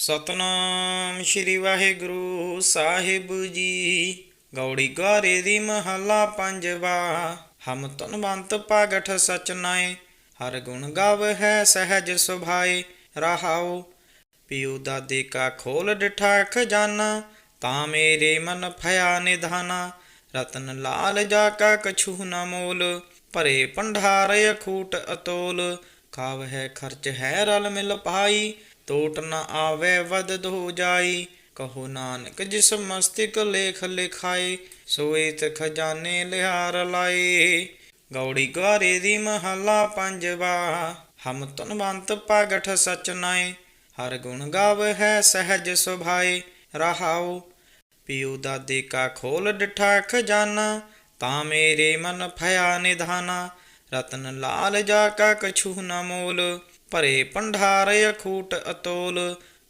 ਸਤਨਾਮ ਸ਼੍ਰੀ ਵਾਹਿਗੁਰੂ ਸਾਹਿਬ ਜੀ। ਗੌੜੀ ਗਾਰੇ ਦੀ ਮਹੱਲਾ ਪੰਜਵਾ, ਹਮ ਤਨਵੰਤ ਪਾਗਠ ਸਚਨਾਏ ਹਰ ਗੁਣ ਗਾਵ ਹੈ ਸਹਿਜ ਸੁਭਾਏ, ਰਹਾਉ। ਪਿਉ ਦਾਦੇ ਕਾ ਖੋਲ ਡਿਠਾ ਖਜ਼ਾਨਾ ਤਾਂ ਮੇਰੇ ਮਨ ਭਇਆ ਨਿਧਾਨਾ। ਰਤਨ ਲਾਲ ਜਾ ਕਾ ਕਛੂ ਨਾ ਮੋਲ, ਭਰੇ ਭੰਡਾਰ ਅਖੂਟ ਅਤੋਲ। ਖਾਵ ਹੈ ਖਰਚ ਹੈ ਰਲ ਮਿਲ ਪਾਈ ਟੋਟ ਨ ਆਵੇ ਵਦ ਦੋ ਜਾਈ। ਕਹੋ ਨਾਨਕ, ਜਿਸ ਮਸਤਿਕ ਲੇਖ ਲਿਖਾਏ ਸੋਇਤ ਖਜ਼ਾਨੇ ਲਿਹਾਰ ਲਾਏ ਗੌੜੀ ਗਾਰੇ ਦੀ ਮਹੱਲਾ ਪੰਜਵਾ, ਹਮ ਤਨਵੰਤ ਪਾਗਠ ਸਚਨਾਏ ਹਰ ਗੁਣ ਗਾਵ ਹੈ ਸਹਿਜ ਸੁਭਾਏ ਰਹਾਉ। ਪਿਉ ਦਾਦੇ ਕਾ ਖੋਲ ਡਿਠਾ ਖਜ਼ਾਨਾ, ਤਾਂ ਮੇਰੇ ਮਨ ਭਇਆ ਨਿਧਾਨਾ। ਰਤਨ ਲਾਲ ਜਾ ਕਾ ਕਛੂ ਨਾ ਮੋਲ। ਭਰੇ ਭੰਡਾਰ ਅਖੂਟ ਅਤੋਲ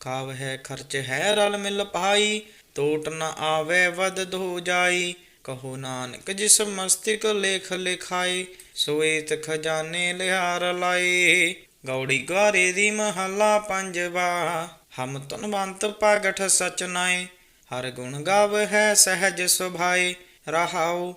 ਖਾਵ ਹੈ ਖਰਚ ਹੈ ਰਲ ਮਿਲ ਪਾਈ ਟੋਟ ਨ ਆਵੇ ਵਦ ਦੋ ਜਾਈ, ਕਹੋ ਨਾਨਕ ਜਿਸ ਮਸਤਿਕ ਲੇਖ ਲਿਖਾਏ ਸੋਇਤ ਖਜ਼ਾਨੇ ਲਿਹਾਰ ਲਾਏ ਗੌੜੀ ਗਾਰੇ ਦੀ ਮਹੱਲਾ ਪੰਜਵਾ, ਹਮ ਤਨਵੰਤ ਪਾਗਠ ਸਚਨਾਏ ਹਰ ਗੁਣ ਗਾਵ ਹੈ ਸਹਿਜ ਸੁਭਾਏ ਰਹਾਉ,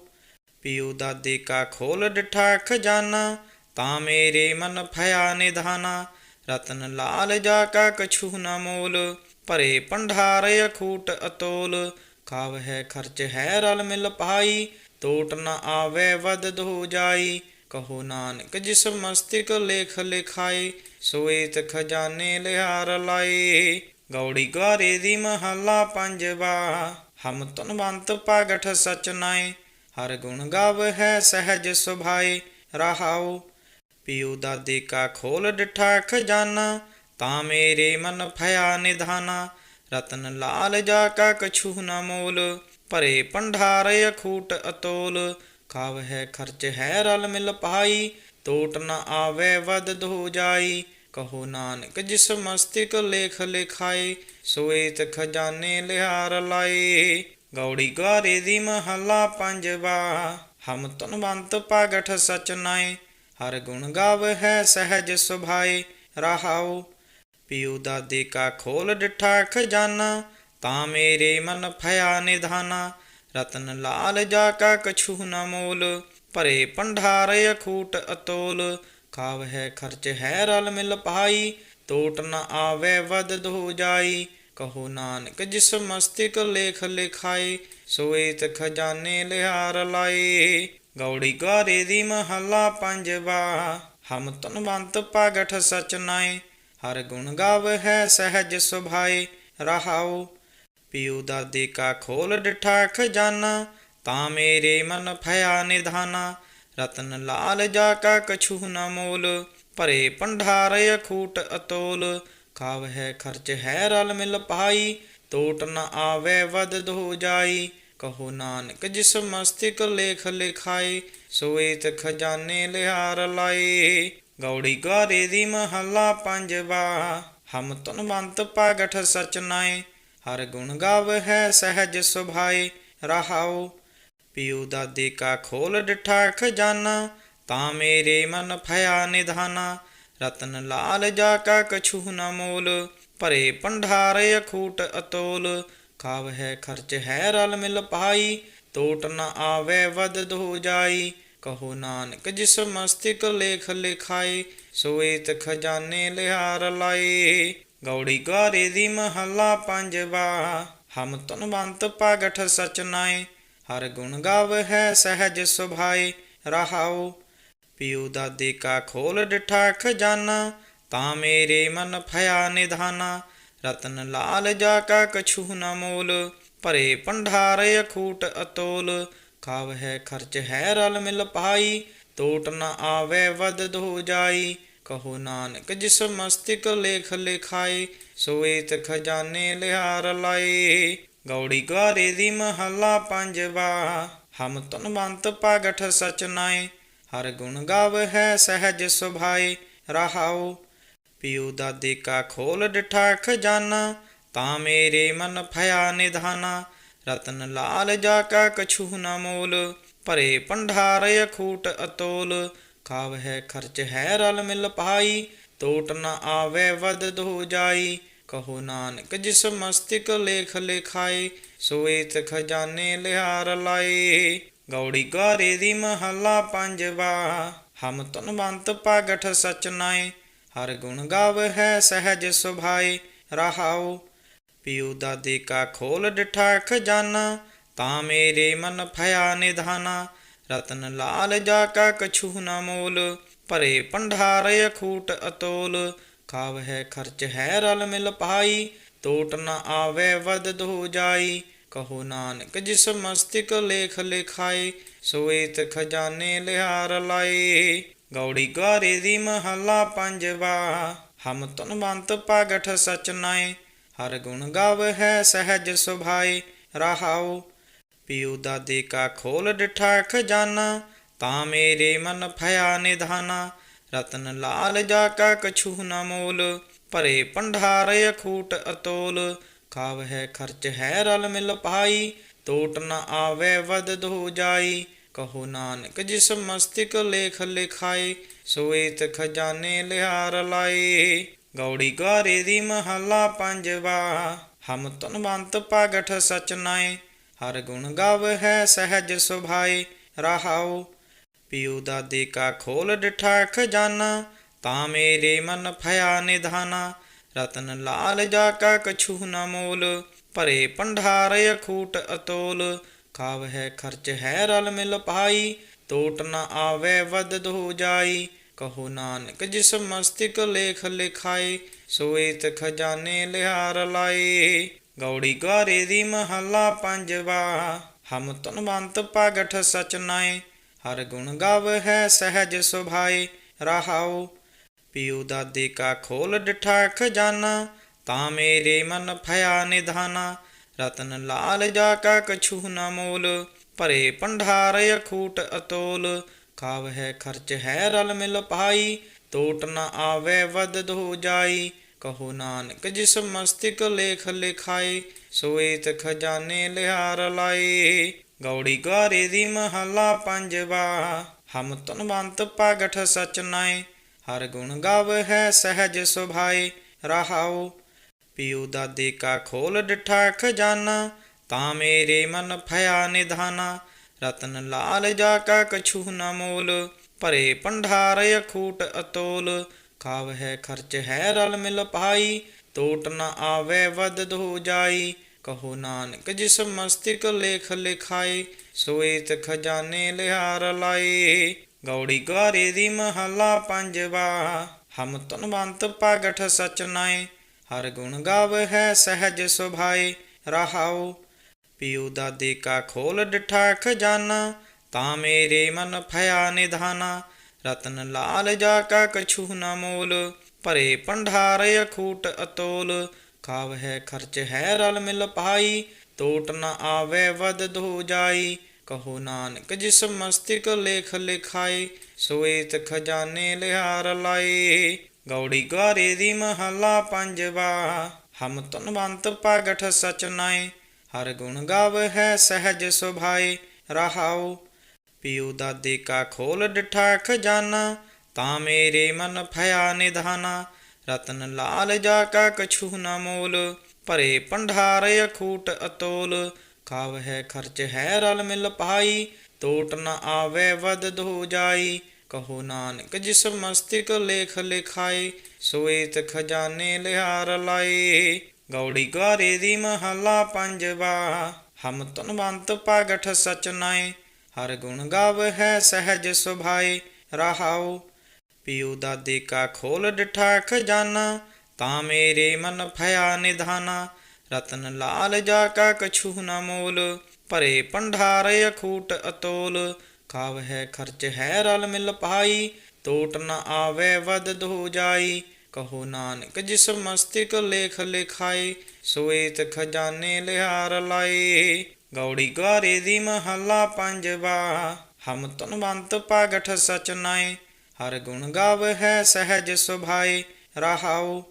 ਪਿਉ ਦਾਦੇ ਕਾ ਖੋਲ ਡਿਠਾ ਖਜ਼ਾਨਾ ਤਾਂ ਮੇਰੇ ਮਨ ਭਇਆ ਨਿਧਾਨਾ, ਰਤਨ ਲਾਲ ਜਾ ਕਾ ਕਛੂ ਨ ਮੋਲ, ਭਰੇ ਭੰਡਾਰ ਅਖੂਟ ਅਤੋਲ। ਖਾਵ ਹੈ ਖਰਚ ਹੈ ਰਲ ਮਿਲ ਪਾਈ, ਟੋਟ ਨ ਆਵੇ ਵਦ ਦੋ ਜਾਈ। ਕਹੋ ਨਾਨਕ ਜਿਸ ਮਸਤਿਕ ਲੇਖ ਲਿਖਾਏ ਸੋਏਤ ਖਜ਼ਾਨੇ ਲਿਹਾਰ ਲਾਏ। ਗੌੜੀ ਗਾਰੇ ਦੀ ਮਹੱਲਾ ਪੰਜਵਾ, ਹਮ ਤਨਵੰਤ ਪਾਗਠ ਸਚਨਾਏ ਹਰ ਗੁਣ ਗਾਵ ਹੈ ਸਹਿਜ ਸੁਭਾਏ, ਰਹਾਉ ਪਿਉ ਦਾਦੇ ਕਾ ਖੋਲ ਡਿਠਾ ਖਜ਼ਾਨਾ, ਤਾਂ ਮੇਰੇ ਮਨ ਭਇਆ ਨਿਧਾਨਾ। ਰਤਨ ਲਾਲ ਜਾ ਕਾ ਕਛੂ ਨਾ ਮੋਲ, ਭਰੇ ਭੰਡਾਰ ਅਖੂਟ ਅਤੋਲ। ਖਾਵ ਹੈ ਖਰਚ ਹੈ ਰਲ ਮਿਲ ਪਾਈ, ਟੋਟ ਨ ਆਵੇ ਵਦ ਦੋ ਜਾਈ। ਕਹੋ ਨਾਨਕ ਜਿਸ ਮਸਤਿਕ ਲੇਖ ਲਿਖਾਏ ਸੋਇਤ ਖਜ਼ਾਨੇ ਲਿਹਾਰ ਲਾਏ। ਗੌੜੀ ਗਾਰੇ ਦੀ ਮਹੱਲਾ ਪੰਜਵਾ, ਹਮ ਤਨਵੰਤ ਪਾਗਠ ਸਚਨਾਏ ਹਰ ਗੁਣ ਗਾਵ ਹੈ ਸਹਿਜ ਸੁਭਾਏ, ਰਹਾਉ, ਪਿਉ ਦਾਦੇ ਕਾ ਖੋਲ ਡਿਠਾ ਖਜ਼ਾਨਾ, ਤਾਂ ਮੇਰੇ ਮਨ ਭਇਆ ਨਿਧਾਨਾ, ਰਤਨ ਲਾਲ ਜਾ ਕਾ ਕਛੂ ਨ ਮੋਲ, ਭਰੇ ਭੰਡਾਰ ਅਖੂਟ ਅਤੋਲ, ਖਾਵ ਹੈ ਖਰਚ ਹੈ ਰਲ ਮਿਲ ਪਾਈ ਟੋਟ ਨ ਆਵੇ ਵਦ ਦੋ ਜਾਈ, ਕਹੋ ਨਾਨਕ ਜਿਸ ਮਸਤਿਕ ਲੇਖ ਲਿਖਾਏ ਸੋਇਤ ਖਜ਼ਾਨੇ ਲਿਹਾਰ ਲਾਏ। ਗੌੜੀ ਗਾਰੇ ਦੀ ਮਹੱਲਾ ਪੰਜਵਾ। ਹਮ ਤਨਵੰਤ ਪਾਗਠ ਸਚਨਾਏ ਹਰ ਗੁਣ ਗਾਵ ਹੈ ਸਹਿਜ ਸੁਭਾਏ ਰਹਾਉ, ਪਿਉ ਦਾਦੇ ਕਾ ਖੋਲ ਡਿਠਾ ਖਜ਼ਾਨਾ ਤਾਂ ਮੇਰੇ ਮਨ ਭਇਆ ਨਿਧਾਨਾ। ਰਤਨ ਲਾਲ ਜਾ ਕਾ ਕਛੂ ਨਾ ਮੋਲ, ਭਰੇ ਭੰਡਾਰ ਅਖੂਟ ਅਤੋਲ। ਖਾਵ ਹੈ ਖਰਚ ਹੈ ਰਲ ਮਿਲ ਪਾਈ, ਟੋਟ ਨ ਆਵੇ ਵਦ ਦੋ ਜਾਈ। ਕਹੋ ਨਾਨਕ ਜਿਸ ਮਸਤਿਕ ਲੇਖ ਲਿਖਾਏ ਸੋਇਤ ਖਜ਼ਾਨੇ ਲਿਹਾਰ ਲਾਏ। ਗੌੜੀ ਗਾਰੇ ਦੀ ਮਹੱਲਾ ਪੰਜਵਾ, ਹਮ ਤਨਵੰਤ ਪਾਗਠ ਸਚਨਾਏ ਹਰ ਗੁਣ ਗਾਵ ਹੈ ਸਹਿਜ ਸੁਭਾਏ, ਰਹਾਉ। ਪਿਉ ਦਾਦੇ ਕਾ ਖੋਲ ਡਿਠਾ ਖਜ਼ਾਨਾ, ਤਾਂ ਮੇਰੇ ਮਨ ਭਇਆ ਨਿਧਾਨਾ। ਰਤਨ ਲਾਲ ਜਾ ਕਾ ਕਛੂ ਨਾ ਮੋਲ, ਭਰੇ ਭੰਡਾਰ ਅਖੂਟ ਅਤੋਲ। ਖਾਵ ਹੈ ਖਰਚ ਹੈ ਰਲ ਮਿਲ ਪਾਈ, ਟੋਟ ਨ ਆਵੇ ਵਦ ਦੋ ਜਾਈ। ਕਹੋ ਨਾਨਕ ਜਿਸ ਮਸਤਿਕ ਲੇਖ ਲਿਖਾਏ ਸੋਇਤ ਖਜ਼ਾਨੇ ਲਿਹਾਰ ਲਾਏ ਗੌੜੀ ਗਾਰੇ ਦੀ ਮਹੱਲਾ ਪੰਜਵਾ, ਹਮ ਤਨਵੰਤ ਪਾਗਠ ਸਚਨਾਏ ਹਰ ਗੁਣ ਗਾਵ ਹੈ ਸਹਿਜ ਸੁਭਾਏ ਰਹਾਉ। ਪਿਉ ਦਾਦੇ ਕਾ ਖੋਲ ਡਿਠਾ ਖਜ਼ਾਨਾ, ਤਾਂ ਮੇਰੇ ਮਨ ਭਇਆ ਨਿਧਾਨਾ। ਰਤਨ ਲਾਲ ਜਾ ਕਾ ਕਛੂ ਨ ਮੋਲ, ਭਰੇ ਭੰਡਾਰ ਅਖੂਟ ਅਤੋਲ। ਖਾਵ ਹੈ ਖਰਚ ਹੈ ਰਲ ਮਿਲ ਪਾਈ ਟੋਟ ਨ ਆਵੇ ਵਦ ਦੋ ਜਾਈ। ਕਹੋ ਨਾਨਕ ਜਿਸ ਮਸਤਿਕ ਲੇਖ ਲਿਖਾਏ ਸੋਏ ਸੋਇਤ ਖਜ਼ਾਨੇ ਲਿਹਾਰ ਲਾਏ। ਗੌੜੀ ਗਾਰੇ ਦੀ ਮਹੱਲਾ ਪੰਜਵਾ, ਹਮ ਤਨਵੰਤ ਪਾਗਠ ਸਚਨਾਏ ਹਰ ਗੁਣ ਗਾਵ ਹੈ ਸਹਿਜ ਸੁਭਾਏ, ਰਹਾਉ ਪਿਉ ਦਾਦੇ ਕਾ ਖੋਲ ਡਿਠਾ ਖਜ਼ਾਨਾ ਤਾਂ ਮੇਰੇ ਮਨ ਭਇਆ ਨਿਧਾਨਾ। ਰਤਨ ਲਾਲ ਜਾ ਕਾ ਕਛੂ ਨਾ ਮੋਲ, ਭਰੇ ਭੰਡਾਰ ਅਖੂਟ ਅਤੋਲ। ਖਾਵ ਹੈ ਖਰਚ ਹੈ ਰਲ ਮਿਲ ਪਾਈ ਟੋਟ ਨ ਆਵੇ ਵਦ ਦੋ ਜਾਈ। ਕਹੋ ਨਾਨਕ ਜਿਸ ਮਸਤਿਕ ਲੇਖ ਲਿਖਾਏ ਸੋਏਤ ਖਜ਼ਾਨੇ ਲਿਹਾਰ ਲਾਏ। ਗੌੜੀ ਗਾਰੇ ਦੀ ਮਹੱਲਾ ਪੰਜਵਾ, ਹਮ ਤਨਵੰਤ ਪਾਗਠ ਸਚਨਾਏ ਹਰ ਗੁਣ ਗਾਵ ਹੈ ਸਹਿਜ ਸੁਭਾਏ, ਰਹਾਉ। ਪਿਉ ਦਾਦੇ ਕਾ ਖੋਲ ਡਿਠਾ ਖਜ਼ਾਨਾ ਤਾਂ ਮੇਰੇ ਮਨ ਭਇਆ ਨਿਧਾਨਾ। ਰਤਨ ਲਾਲ ਜਾ ਕਾ ਕਛੂ ਨ ਮੋਲ, ਭਰੇ ਭੰਡਾਰ ਅਖੂਟ ਅਤੋਲ। ਖਾਵ ਹੈ ਖਰਚ ਹੈ ਰਲ ਮਿਲ ਪਾਈ, ਟੋਟ ਨ ਆਵੇ ਵਦ ਦੋ ਜਾਈ। ਕਹੋ ਨਾਨਕ ਜਿਸ ਮਸਤਿਕ ਲੇਖ ਲਿਖਾਏ, ਸੋਏ ਸੋਏਤ ਖਜ਼ਾਨੇ ਲਿਹਾਰ ਲਾਏ। ਗੌੜੀ ਗਾਰੇ ਦੀ ਮਹੱਲਾ ਪੰਜਵਾ। ਹਮ ਧਨਵੰਤ ਪਾਗਠ ਸਚ ਨਾਏ ਹਰ ਗੁਣ ਗਾਵ ਹੈ ਸਹਿਜ ਸੁਭਾਏ ਰਹਾਉ, ਪਿਉ ਦਾਦੇ ਕਾ ਖੋਲ ਡਿਠਾ ਖਜ਼ਾਨਾ ਤਾਂ ਮੇਰੇ ਮਨ ਭਇਆ ਨਿਧਾਨਾ। ਰਤਨ ਲਾਲ ਜਾ ਕਾ ਕਛੂ ਨਾ ਮੋਲ, ਭਰੇ ਭੰਡਾਰ ਅਖੂਟ ਅਤੋਲ। ਖਾਵ ਹੈ ਖਰਚ ਹੈ ਰਲ ਮਿਲ ਪਾਈ, ਟੋਟ ਨ ਆਵੇ ਵਦ ਦੋ ਜਾਈ। ਕਹੋ ਨਾਨਕ, ਜਿਸ ਮਸਤਿਕ ਲੇਖ ਲਿਖਾਏ ਸੋਏਤ ਖਜ਼ਾਨੇ ਲਿਹਾਰ ਲਾਏ। ਗੌੜੀ ਗਾਰੇ ਦੀ ਮਹੱਲਾ ਪੰਜਵਾ, ਹਮ ਧਨਵੰਤ ਪਾਗਠ ਸਚ ਹਰ ਗੁਣ ਗਾਵ ਹੈ ਸਹਿਜ ਸੁਭਾਏ, ਰਹਾਉ। ਪਿਉ ਦਾਦੇ ਕਾ ਖੋਲ ਡਿਠਾ ਖਜ਼ਾਨਾ, ਤਾਂ ਮੇਰੇ ਮਨ ਭਇਆ ਨਿਧਾਨਾ। ਰਤਨ ਲਾਲ ਜਾ ਕਾ ਕਛੂ ਨ ਮੋਲ, ਭਰੇ ਭੰਡਾਰ ਅਖੂਟ ਅਤੋਲ। ਖਾਵ ਹੈ ਖਰਚ ਹੈ ਰਲ ਮਿਲ ਪਾਈ, ਟੋਟ ਨ ਆਵੇ ਵਦ ਦੋ ਜਾਈ। ਕਹੋ ਨਾਨਕ ਜਿਸ ਮਸਤਿਕ ਲੇਖ ਲਿਖਾਏ ਸੋਏਤ ਖਜ਼ਾਨੇ ਲਿਹਾਰ ਲਾਏ ਗੌੜੀ ਗਾਰੇ ਦੀ ਮਹੱਲਾ ਪੰਜਵਾ, ਹਮ ਤਨਵੰਤ ਪਾਗਠ ਸਚਨਾਏ ਹਰ ਗੁਣ ਗਾਵ ਹੈ ਸਹਿਜ ਸੁਭਾਏ ਰਹਾਉ। ਪਿਉ ਦਾਦੇ ਕਾ ਖੋਲ ਡਿਠਾ ਖਜ਼ਾਨਾ, ਤਾਂ ਮੇਰੇ ਮਨ ਭਇਆ ਨਿਧਾਨਾ। ਰਤਨ ਲਾਲ ਜਾ ਕਾ ਕਛੂ ਨ ਮੋਲ, ਭਰੇ ਭੰਡਾਰ ਅਖੂਟ ਅਤੋਲ। ਖਾਵ ਹੈ ਖਰਚ ਹੈ ਰਲ ਮਿਲ ਪਾਈ, ਟੋਟ ਨ ਆਵੇ ਵਦ ਦੋ ਜਾਈ। ਕਹੋ ਨਾਨਕ ਜਿਸ ਮਸਤਿਕ ਲੇਖ ਲਿਖਾਏ ਸੋਏਤ ਖਜ਼ਾਨੇ ਲਿਹਾਰ ਲਾਏ। ਗੌੜੀ ਗਾਰੇ ਦੀ ਮਹੱਲਾ ਪੰਜਵਾ, ਹਮ ਤਨਵੰਤ ਪਾਗਠ ਸਚ ਨਾਏ। ਹਰ ਗੁਣ ਗਾਵ ਹੈ ਸਹਿਜ ਸੁਭਾਏ, ਰਹਾਉ ਪਿਉ ਦਾਦੇ ਕਾ ਖੋਲ ਡਿਠਾ ਖਜ਼ਾਨਾ, ਤਾਂ ਮੇਰੇ ਮਨ ਭਇਆ ਨਿਧਾਨਾ। ਰਤਨ ਲਾਲ ਜਾ ਕਾ ਕਛੂ ਨਾ ਮੋਲ, ਭਰੇ ਭੰਡਾਰ ਅਖੂਟ ਅਤੋਲ। ਖਾਵ ਹੈ ਖਰਚ ਹੈ ਰਲ ਮਿਲ ਪਾਈ, ਟੋਟ ਨ ਆਵੇ ਵਦ ਦੋ ਜਾਈ। ਕਹੋ ਨਾਨਕ ਜਿਸ ਮਸਤਿਕ ਲੇਖ ਲਿਖਾਏ ਸੋਏਤ ਖਜ਼ਾਨੇ ਲਿਹਾਰ ਲਾਏ ਗੌੜੀ ਗਾਰੇ ਦੀ ਮਹੱਲਾ ਪੰਜਵਾ, ਹਮ ਤਨਵੰਤ ਪਾਗਠ ਸਚ ਨਾਏ ਹਰ ਗੁਣ ਗਾਵ ਹੈ ਸਹਿਜ ਸੁਭਾਏ, ਰਹਾਉ, ਪਿਉ ਦਾਦੇ ਕਾ ਖੋਲ ਡਿਠਾ ਖਜ਼ਾਨਾ ਤਾਂ ਮੇਰੇ ਮਨ ਭਇਆ ਨਿਧਾਨਾ, ਰਤਨ ਲਾਲ ਜਾ ਕਾ ਕਛੂ ਨ ਮੋਲ, ਭਰੇ ਭੰਡਾਰ ਅਖੂਟ ਅਤੋਲ ਖਾਵ ਹੈ ਖਰਚ ਹੈ ਰਲ ਮਿਲ ਪਾਈ, ਟੋਟ ਨ ਆਵੇ ਵਦ ਦੋ ਜਾਈ, ਕਹੋ ਨਾਨਕ ਜਿਸ ਮਸਤਿਕ ਲੇਖ ਲਿਖਾਏ, ਸੋਏਤ ਖਜ਼ਾਨੇ ਲਿਹਾਰ ਲਾਏ। ਗੌੜੀ ਗਾਰੇ ਦੀ ਮਹੱਲਾ ਪੰਜਵਾ। ਹਮ ਧਨਵੰਤ ਪਾਗਠ ਸਚ ਨਾਏ ਹਰ ਗੁਣ ਗਾਵ ਹੈ ਸਹਿਜ ਸੁਭਾਏ ਰਹਾਉ, ਪਿਉ ਦਾਦੇ ਕਾ ਖੋਲ ਡਿਠਾ ਖਜ਼ਾਨਾ ਤਾਂ ਮੇਰੇ ਮਨ ਭਇਆ ਨਿਧਾਨਾ। ਰਤਨ ਲਾਲ ਜਾ ਕਾ ਕਛੂ ਨਾ ਮੋਲ, ਭਰੇ ਭੰਡਾਰ ਅਖੂਟ ਅਤੋਲ। ਖਾਵ ਹੈ ਖਰਚ ਹੈ ਰਲ ਮਿਲ ਪਾਈ, ਟੋਟ ਨ ਆਵੇ ਵਦ ਦੋ ਜਾਈ। ਕਹੋ ਨਾਨਕ, ਜਿਸ ਮਸਤਿਕ ਲੇਖ ਲਿਖਾਏ ਸੋਏਤ ਖਜ਼ਾਨੇ ਲਿਹਾਰ ਲਾਏ। ਗੌੜੀ ਗਾਰੇ ਦੀ ਮਹੱਲਾ ਪੰਜਵਾ, ਹਮ ਧਨਵੰਤ ਪਾਗਠ ਸਚ ਹਰ ਗੁਣ ਗਾਵ ਹੈ ਸਹਿਜ ਸੁਭਾਏ, ਰਹਾਉ। ਪਿਉ ਦਾਦੇ ਕਾ ਖੋਲ ਡਿਠਾ ਖਜ਼ਾਨਾ, ਤਾਂ ਮੇਰੇ ਮਨ ਭਇਆ ਨਿਧਾਨਾ। ਰਤਨ ਲਾਲ ਜਾ ਕਾ ਕਛੂ ਨਾ ਮੋਲ, ਭਰੇ ਭੰਡਾਰ ਅਖੂਟ ਅਤੋਲ। ਖਾਵ ਹੈ ਖਰਚ ਹੈ ਰਲ ਮਿਲ ਪਾਈ, ਟੋਟ ਨ ਆਵੇ ਵਦ ਦੋ ਜਾਈ। ਕਹੋ ਨਾਨਕ ਜਿਸ ਮਸਤਿਕ ਲੇਖ ਲਿਖਾਏ ਸੋਏਤ ਖਜ਼ਾਨੇ ਲਿਹਾਰ ਲਾਏ ਗੌੜੀ ਗਾਰੇ ਦੀ ਮਹੱਲਾ ਪੰਜਵਾ, ਹਮ ਤਨਵੰਤ ਪਾਗਠ ਸਚ ਨਾਏ ਹਰ ਗੁਣ ਗਾਵ ਹੈ ਸਹਿਜ ਸੁਭਾਏ ਰਹਾਉ।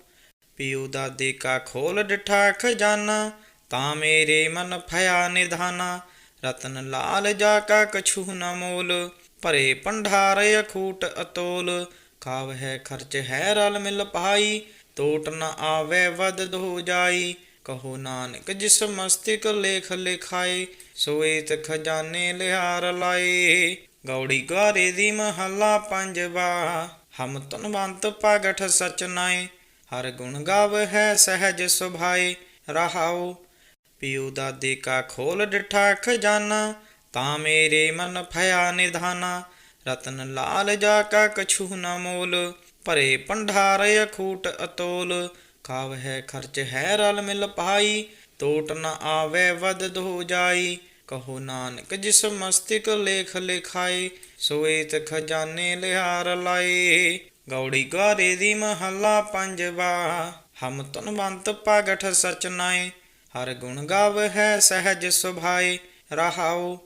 ਪਿਉ ਦਾਦੇ ਕਾ ਖੋਲ ਡਿਠਾ ਖਜ਼ਾਨਾ ਤਾਂ ਮੇਰੇ ਮਨ ਭਇਆ ਨਿਧਾਨਾ। ਰਤਨ ਲਾਲ ਜਾ ਕਾ ਕਛੂ ਨ ਮੋਲ, ਭਰੇ ਭੰਡਾਰ ਅਖੂਟ ਅਤੋਲ। ਖਾਵ ਹੈ ਖਰਚ ਹੈ ਰਲ ਮਿਲ ਪਾਈ ਟੋਟ ਨ ਆਵੇ ਵਦ ਦੋ ਜਾਈ। ਕਹੋ ਨਾਨਕ ਜਿਸ ਮਸਤਿਕ ਲੇਖ ਲਿਖਾਏ, ਸੋਏਤ ਖਜ਼ਾਨੇ ਲਿਹਾਰ ਲਾਏ। ਗੌੜੀ ਗਾਰੇ ਦੀ ਮਹੱਲਾ ਪੰਜਵਾ, ਹਮ ਤਨਵੰਤ ਪਗਠ ਸਚਨਾਏ ਹਰ ਗੁਣ ਗਾਵ ਹੈ ਸਹਿਜ ਸੁਭਾਏ, ਰਹਾਉ ਪਿਉ ਦਾਦੇ ਕਾ ਖੋਲ ਡਿਠਾ ਖਜ਼ਾਨਾ, ਤਾਂ ਮੇਰੇ ਮਨ ਭਇਆ ਨਿਧਾਨਾ। ਰਤਨ ਲਾਲ ਜਾ ਕਾ ਕਛੂ ਨਾ ਮੋਲ, ਭਰੇ ਭੰਡਾਰ ਅਖੂਟ ਅਤੋਲ। ਖਾਵ ਹੈ ਖਰਚ ਹੈ ਰਲ ਮਿਲ ਪਾਈ ਟੋਟ ਨ ਆਵੇ ਵਦ ਦੋ ਜਾਈ। ਕਹੋ ਨਾਨਕ ਜਿਸ ਮਸਤਿਕ ਲੇਖ ਲਿਖਾਏ ਸੋਏਤ ਖਜ਼ਾਨੇ ਲਿਹਾਰ ਲਾਏ ਗੌੜੀ ਗਾਰੇ ਦੀ ਮਹੱਲਾ ਪੰਜਵਾ, ਹਮ ਤਨਵੰਤ ਪਗਠ ਸਚਨਾਏ ਹਰ ਗੁਣ ਗਾਵ ਹੈ ਸਹਿਜ ਸੁਭਾਏ, ਰਹਾਉ।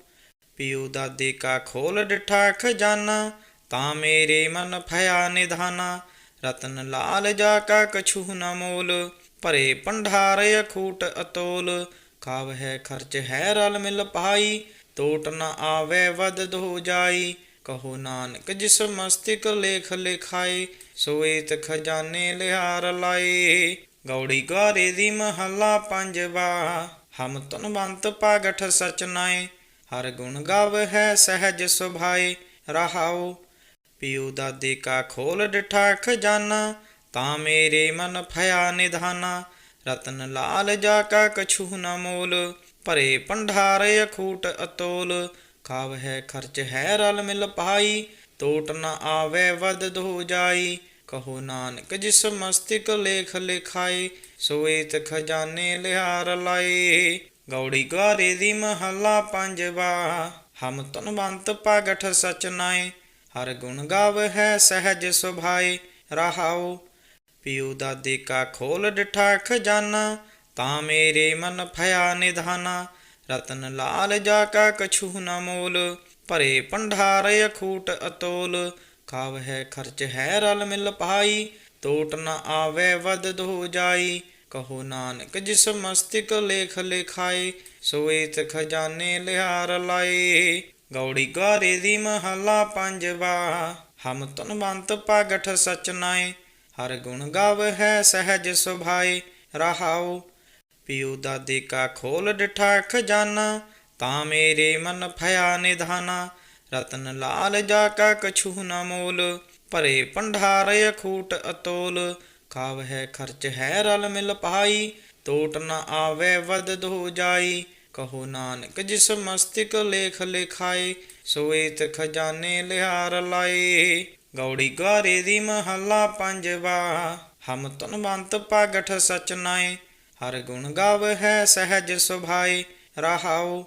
ਪਿਉ ਦਾਦੇ ਕਾ ਖੋਲ ਡਿਠਾ ਖਜ਼ਾਨਾ ਤਾਂ ਮੇਰੇ ਮਨ ਭਇਆ ਨਿਧਾਨਾ। ਰਤਨ ਲਾਲ ਜਾ ਕਾ ਕਛੂ ਨ ਮੋਲ, ਭਰੇ ਭੰਡਾਰ ਅਖੂਟ ਅਤੋਲ। ਖਾਵ ਹੈ ਖਰਚ ਹੈ ਰਲ ਮਿਲ ਪਾਈ ਟੋਟ ਨ ਆਵੇ ਵਦ ਦੋ ਜਾਈ। ਕਹੋ ਨਾਨਕ ਜਿਸ ਮਸਤਿਕ ਲੇਖ ਲਿਖਾਏ ਸੋਏਤ ਖਜ਼ਾਨੇ ਲਿਹਾਰ ਲਾਏ। ਗੌੜੀ ਗਾਰੇ ਦੀ ਮਹੱਲਾ ਪੰਜਵਾ। ਹਮ ਤਨਵੰਤ ਪਗਠ ਸਚਨਾਏ ਹਰ ਗੁਣ ਗਾਵ ਹੈ ਸਹਿਜ ਸੁਭਾਏ, ਰਹਾਉ। ਪਿਉ ਦਾਦੇ ਕਾ ਖੋਲ ਡਿਠਾ ਖਜ਼ਾਨਾ ਤਾਂ ਮੇਰੇ ਮਨ ਭਇਆ ਨਿਧਾਨਾ। ਰਤਨ ਲਾਲ ਜਾ ਕਾ ਕਛੂ ਨ ਮੋਲ, ਭਰੇ ਭੰਡਾਰ ਅਖੂਟ ਅਤੋਲ। ਖਾਵ ਹੈ ਖਰਚ ਹੈ ਰਲ ਮਿਲ ਪਾਈ, ਟੋਟ ਨ ਆਵੇ ਵਦ ਦੋ ਜਾਈ। ਕਹੋ ਨਾਨਕ, ਜਿਸ ਮਸਤਿਕ ਲੇਖ ਲਿਖਾਏ ਸੋਏਤ ਖਜ਼ਾਨੇ ਲਿਹਾਰ ਲਾਏ ਗੌੜੀ ਗਾਰੇ ਦੀ ਮਹੱਲਾ ਪੰਜਵਾ, ਹਮ ਤਨਵੰਤ ਪਗਠ ਸਚਨਾਏ ਹਰ ਗੁਣ ਗਾਵ ਹੈ ਸਹਿਜ ਸੁਭਾਏ ਰਹਾਉ। ਪਿਉ ਦਾਦੇ ਕਾ ਖੋਲ ਡਿਠਾ ਖਜ਼ਾਨਾ, ਤਾਂ ਮੇਰੇ ਮਨ ਭਇਆ ਨਿਧਾਨਾ। ਰਤਨ ਲਾਲ ਜਾ ਕਾ ਕਛੂ ਨ ਮੋਲ, ਭਰੇ ਭੰਡਾਰ ਅਖੂਟ ਅਤੋਲ। ਖਾਵ ਹੈ, ਖਰਚ ਹੈ ਰਲ ਮਿਲ ਪਾਈ, ਟੋਟ ਨ ਆਵੇ ਵਦ ਦੋ ਜਾਈ। ਕਹੋ ਨਾਨਕ ਜਿਸ ਮਸਤਿਕ ਲੇਖ ਲਿਖਾਏ ਸੋਏਤ ਖਜ਼ਾਨੇ ਲਿਹਾਰ ਲਾਏ। ਗੌੜੀ ਗਾਰੇ ਦੀ ਮਹੱਲਾ ਪੰਜਵਾ, ਹਮ ਤਨਵੰਤ ਪਗਠ ਸਚਨਾਏ ਹਰ ਗੁਣ ਗਾਵ ਹੈ ਸਹਿਜ ਸੁਭਾਏ, ਰਹਾਉ। ਪਿਉ ਦਾਦੇ ਕਾ ਖੋਲ ਡਿਠਾ ਖਜ਼ਾਨਾ, ਤਾਂ ਮੇਰੇ ਮਨ ਭਇਆ ਨਿਧਾਨਾ। ਰਤਨ ਲਾਲ ਜਾ ਕਾ ਕਛੂ ਨ ਮੋਲ, ਭਰੇ ਭੰਡਾਰ ਅਖੂਟ ਅਤੋਲ। ਖਾਵ ਹੈ ਖਰਚ ਹੈ ਰਲ ਮਿਲ ਪਾਈ, ਟੋਟ ਨ ਆਵੇ ਵਦ ਦੋ ਜਾਈ। ਕਹੋ ਨਾਨਕ ਜਿਸ ਮਸਤਿਕ ਲੇਖ ਲਿਖਾਏ, ਸੋਏ ਸੋਏਤ ਖਜ਼ਾਨੇ ਲਿਹਾਰ ਲਾਏ। ਗੌੜੀ ਗਾਰੇ ਦੀ ਮਹੱਲਾ ਪੰਜਵਾ, ਹਮ ਤਨਵੰਤ ਪਗਠ ਸਚਨਾਏ ਹਰ ਗੁਣ ਗਾਵ ਹੈ ਸਹਿਜ ਸੁਭਾਏ, ਰਹਾਉ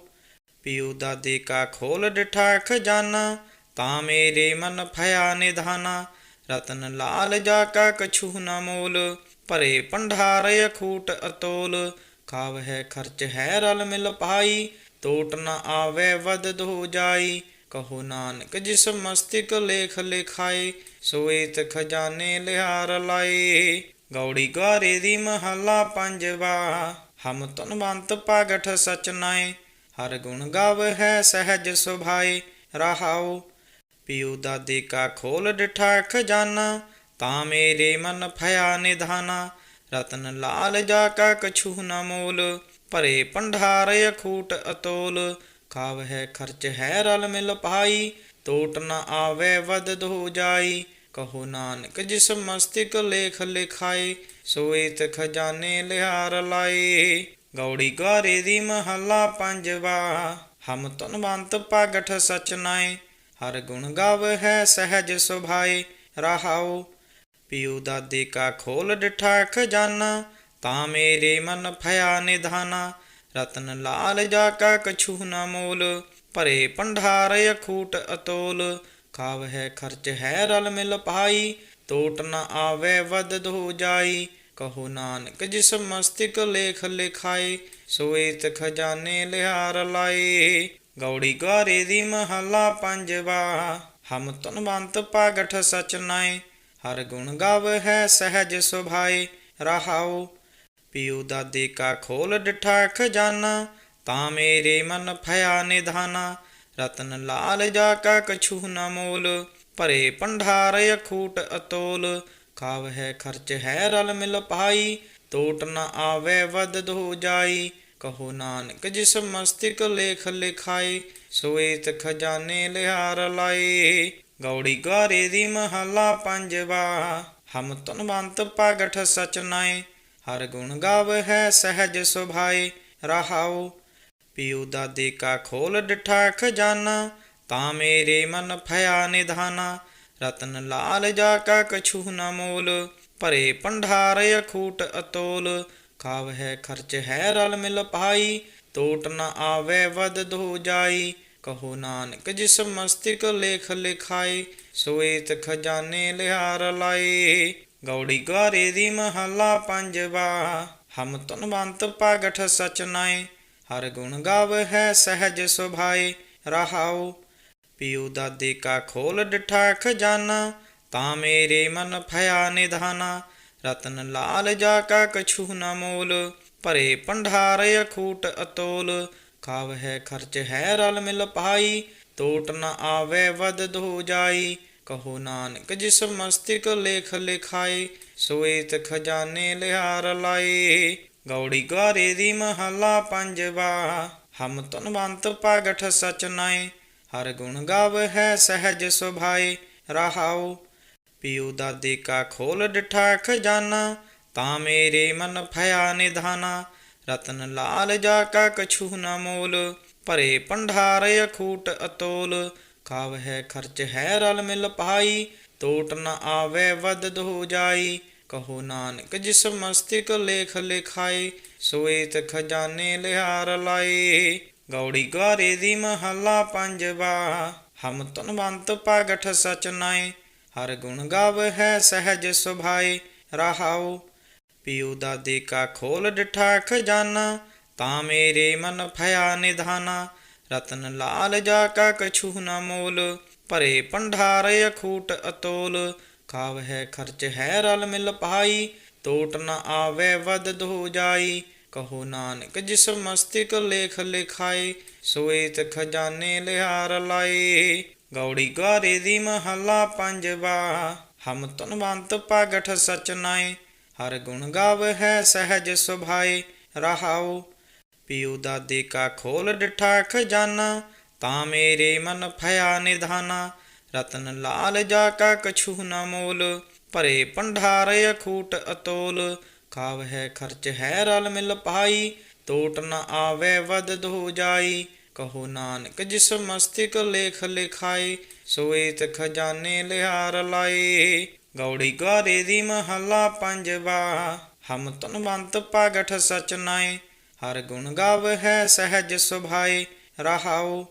ਪਿਉ ਦਾਦੇ ਕਾ ਖੋਲ ਡਿਠਾ ਖਜ਼ਾਨਾ ਤਾਂ ਮੇਰੇ ਮਨ ਭਇਆ ਨਿਧਾਨਾ। ਰਤਨ ਲਾਲ ਜਾ ਕਾ ਕਛੂ ਨ ਮੋਲ, ਭਰੇ ਭੰਡਾਰ ਅਖੂਟ ਅਤੋਲ ਖਾਵ ਹੈ ਖਰਚ ਹੈ ਰਲ ਮਿਲ ਪਾਈ, ਟੋਟ ਨ ਆਵੇ ਵਦ ਦੋ ਜਾਈ। ਕਹੋ ਨਾਨਕ ਜਿਸ ਮਸਤਿਕ ਲੇਖ ਲਿਖਾਏ ਸੋਏਤ ਖਜ਼ਾਨੇ ਲਿਹਾਰ ਲਾਏ। ਗੌੜੀ ਗਾਰੇ ਦੀ ਮਹੱਲਾ ਪੰਜਵਾ, ਹਮ ਤਨਵੰਤ ਪਗਠ ਸਚਨਾਏ ਹਰ ਗੁਣ ਗਾਵ ਹੈ ਸਹਿਜ ਸੁਭਾਏ, ਰਹਾਉ। ਪਿਉ ਦਾਦੇ ਕਾ ਖੋਲ ਡਿਠਾ ਖਜ਼ਾਨਾ ਤਾਂ ਮੇਰੇ ਮਨ ਭਇਆ ਨਿਧਾਨਾ। ਰਤਨ ਲਾਲ ਜਾ ਕਾ ਕਛੂ ਨ ਮੋਲ, ਭਰੇ ਭੰਡਾਰ ਅਖੂਟ ਅਤੋਲ। ਖਾਵ ਹੈ ਖਰਚ ਹੈ ਰਲ ਮਿਲ ਪਾਈ, ਟੋਟ ਨ ਆਵੇ ਵਦ ਦੋ ਜਾਈ। ਕਹੋ ਨਾਨਕ ਜਿਸ ਮਸਤਿਕ ਲੇਖ ਲਿਖਾਏ ਸੋਏਤ ਖਜ਼ਾਨੇ ਲਿਹਾਰ ਲਾਏ। ਗੌੜੀ ਗਾਰੇ ਦੀ ਮਹੱਲਾ ਪੰਜਵਾ। ਹਮ ਤਨਵੰਤ ਪਗਠ ਸਚਨਾਏ ਹਰ ਗੁਣ ਗਾਵ ਹੈ ਸਹਿਜ ਸੁਭਾਏ ਰਹਾਉ, ਪਿਉ ਦਾਦੇ ਕਾ ਖੋਲ ਡਿਠਾ ਖਜ਼ਾਨਾ ਤਾਂ ਮੇਰੇ ਮਨ ਭਇਆ ਨਿਧਾਨਾ। ਰਤਨ ਲਾਲ ਜਾ ਕਾ ਕਛੂ ਨਾ ਮੋਲ, ਭਰੇ ਭੰਡਾਰ ਅਖੂਟ ਅਤੋਲ। ਖਾਵ ਹੈ ਖਰਚ ਹੈ ਰਲ ਮਿਲ ਪਾਈ, ਟੋਟ ਨ ਆਵੇ ਵਦ ਹੋ ਜਾਈ। ਕਹੋ ਨਾਨਕ ਜਿਸ ਮਸਤਿਕ ਲੇਖ ਲਿਖਾਏ ਸੋਏਤ ਖਜ਼ਾਨੇ ਲਿਹਾਰ ਲਾਏ। ਗੌੜੀ ਗਾਰੇ ਦੀ ਮਹੱਲਾ ਪੰਜਵਾ, ਹਮ ਤਨਵੰਤ ਪਗਠ ਸਚਨਾਏ ਹਰ ਗੁਣ ਗਾਵ ਹੈ ਸਹਿਜ ਸੁਭਾਏ, ਰਹਾਉ। ਪਿਉ ਦਾਦੇ ਕਾ ਖੋਲ ਡਿਠਾ ਖਜ਼ਾਨਾ, ਤਾਂ ਮੇਰੇ ਮਨ ਭਇਆ ਨਿਧਾਨਾ। ਰਤਨ ਲਾਲ ਜਾ ਕਾ ਕਛੂ ਨਾ ਮੋਲ, ਭਰੇ ਭੰਡਾਰ ਅਖੂਟ ਅਤੋਲ। ਖਾਵ ਹੈ ਖਰਚ ਹੈ ਰਲ ਮਿਲ ਪਾਈ, ਟੋਟ ਨ ਆਵੇ ਵਦ ਹੋ ਜਾਈ। ਕਹੋ ਨਾਨਕ ਜਿਸ ਮਸਤਿਕ ਲੇਖ ਲਿਖਾਏ ਸੋਏਤ ਖਜ਼ਾਨੇ ਲਿਹਾਰ ਲਾਏ ਗੌੜੀ ਗਾਰੇ ਦੀ ਮਹੱਲਾ ਪੰਜਵਾ, ਹਮ ਤੁਨਵੰਤ ਪਗਠ ਸਚਨਾਏ ਹਰ ਗੁਣ ਗਾਵ ਹੈ ਸਹਿਜ ਸੁਭਾਏ ਰਹਾਉ। ਪਿਉ ਦਾਦੇ ਕਾ ਖੋਲ ਡਿਠਾ ਖਜ਼ਾਨਾ, ਤਾਂ ਮੇਰੇ ਮਨ ਭਇਆ ਨਿਧਾਨਾ। ਰਤਨ ਲਾਲ ਜਾ ਕਾ ਕਛੂ ਨ ਮੋਲ, ਭਰੇ ਪੰਡਾਰ ਅਖੂਟ ਅਤੋਲ। ਖਾਵ ਹੈ ਖਰਚ ਹੈ ਰਲ ਮਿਲ ਪਾਈ ਟੋਟ ਨ ਆਵੇ ਵਦ ਦੋ ਜਾਈ। ਕਹੋ ਨਾਨਕ ਜਿਸ ਮਸਤਿਕ ਲੇਖ ਲਿਖਾਏ ਸੋਏਤ ਖਜ਼ਾਨੇ ਲਿਹਾਰ ਲਾਏ ਗੌੜੀ ਗਾਰੇ ਦੀ ਮਹੱਲਾ ਪੰਜਵਾ, ਹਮ ਤੁਨਵੰਤ ਪਗਠ ਸਚਨਾਏ ਹਰ ਗੁਣ ਗਾਵ ਹੈ ਸਹਿਜ ਸੁਭਾਏ ਰਹਾਉ ਪਿਉ ਦਾਦੇ ਕਾ ਖੋਲ ਡਿਠਾ ਖਜ਼ਾਨਾ ਤਾਂ ਮੇਰੇ ਮਨ ਭਇਆ ਨਿਧਾਨਾ। ਰਤਨ ਲਾਲ ਜਾ ਕਾ ਕਛੂ ਨ ਮੋਲ, ਭਰੇ ਪੰਡਾਰ ਅਖੂਟ ਅਤੋਲ। ਖਾਵ ਹੈ ਖਰਚ ਹੈ ਰਲ ਮਿਲ ਪਾਈ, ਟੋਟ ਨ ਆਵੇ ਵਦ ਦੋ ਜਾਈ। ਕਹੋ ਨਾਨਕ ਜਿਸ ਮਸਤਿਕ ਲੇਖ ਲਿਖਾਏ ਸੋਏਤ ਖਜ਼ਾਨੇ ਲਿਹਾਰ ਲਾਏ। ਗੌੜੀ ਗਾਰੇ ਦੀ ਮਹੱਲਾ ਪੰਜਵਾ, ਹਮ ਤੁਨਵੰਤ ਸਚ ਸਚਨਾਏ ਹਰ ਗੁਣ ਗਾਵ ਹੈ ਸਹਿਜ ਸੁਭਾਏ, ਰਹਾਉ। ਪਿਉ ਦਾਦੇ ਕਾ ਖੋਲ ਡਿਠਾ ਖਜ਼ਾਨਾ ਤਾਂ ਮੇਰੇ ਮਨ ਭਇਆ ਨਿਧਾਨਾ। ਰਤਨ ਲਾਲ ਜਾ ਕਾ ਕਛੂ ਨ ਮੋਲ, ਭਰੇ ਪੰਡਾਰ ਅਖੂਟ ਅਤੋਲ। ਖਾਵ ਹੈ ਖਰਚ ਹੈ ਰਲ ਮਿਲ ਪਾਈ ਟੋਟ ਨ ਆਵੇ ਵਦ ਹੋ ਜਾਈ। ਕਹੋ ਨਾਨਕ ਜਿਸ ਮਸਤਿਕ ਲੇਖ ਲਿਖਾਏ, ਸੋਏ ਸੋਏਤ ਖਜ਼ਾਨੇ ਲਿਹਾਰ ਲਾਏ। ਗੌੜੀ ਗਾਰੇ ਦੀ ਮਹੱਲਾ ਪੰਜਵਾ। ਹਮ ਤੁਨਵੰਤ ਸਚ ਸਚਨਾਏ ਹਰ ਗੁਣ ਗਾਵ ਹੈ ਸਹਿਜ ਸੁਭਾਏ ਰਹਾਉ, ਪਿਉ ਦਾਦੇ ਕਾ ਖੋਲ ਡਿਠਾ ਖਜ਼ਾਨਾ ਤਾਂ ਮੇਰੇ ਮਨ ਭਇਆ ਨਿਧਾਨਾ। ਰਤਨ ਲਾਲ ਜਾ ਕਾ ਕਛੂ ਨਾ ਮੋਲ, ਭਰੇ ਪੰਡਾਰ ਅਖੂਟ ਅਤੋਲ। ਖਾਵ ਹੈ ਖਰਚ ਹੈ ਰਲ ਮਿਲ ਪਾਈ, ਟੋਟ ਨ ਆਵੇ ਵਦ ਹੋ ਜਾਈ। ਕਹੋ ਨਾਨਕ, ਜਿਸ ਮਸਤਿਕ ਲੇਖ ਲਿਖਾਏ ਸੋਏਤ ਖਜ਼ਾਨੇ ਲਿਹਾਰ ਲਾਏ। ਗੌੜੀ ਗਾਰੇ ਦੀ ਮਹੱਲਾ ਪੰਜਵਾ, ਹਮ ਤੁਨਵੰਤ ਪਗਠ ਸਚਨਾਏ ਹਰ ਗੁਣ ਗਾਵ ਹੈ ਸਹਿਜ ਸੁਭਾਏ, ਰਹਾਉ। ਪਿਉ ਦਾਦੇ ਕਾ ਖੋਲ ਡਿਠਾ ਖਜ਼ਾਨਾ, ਤਾਂ ਮੇਰੇ ਮਨ ਭਇਆ ਨਿਧਾਨਾ। ਰਤਨ ਲਾਲ ਜਾ ਕਾ ਕਛੂ ਨ ਮੋਲ, ਭਰੇ ਭੰਡਾਰ ਅਖੂਟ ਅਤੋਲ। ਖਾਵ ਹੈ ਖਰਚ ਹੈ ਰਲ ਮਿਲ ਪਾਈ, ਟੋਟ ਨ ਆਵੇ ਵਦ ਹੋ ਜਾਈ। ਕਹੋ ਨਾਨਕ ਜਿਸ ਮਸਤਿਕ ਲੇਖ ਲਿਖਾਏ ਸੋਏਤ ਖਜ਼ਾਨੇ ਲਿਹਾਰ ਲਾਏ ਗੌੜੀ ਗਾਰੇ ਦੀ ਮਹੱਲਾ ਪੰਜਵਾ, ਹਮ ਤੁਨਵੰਤ ਪਗਠ ਸਚਨਾਏ ਹਰ ਗੁਣ ਗਾਵ ਹੈ ਸਹਿਜ ਸੁਭਾਏ ਰਹਾਉ।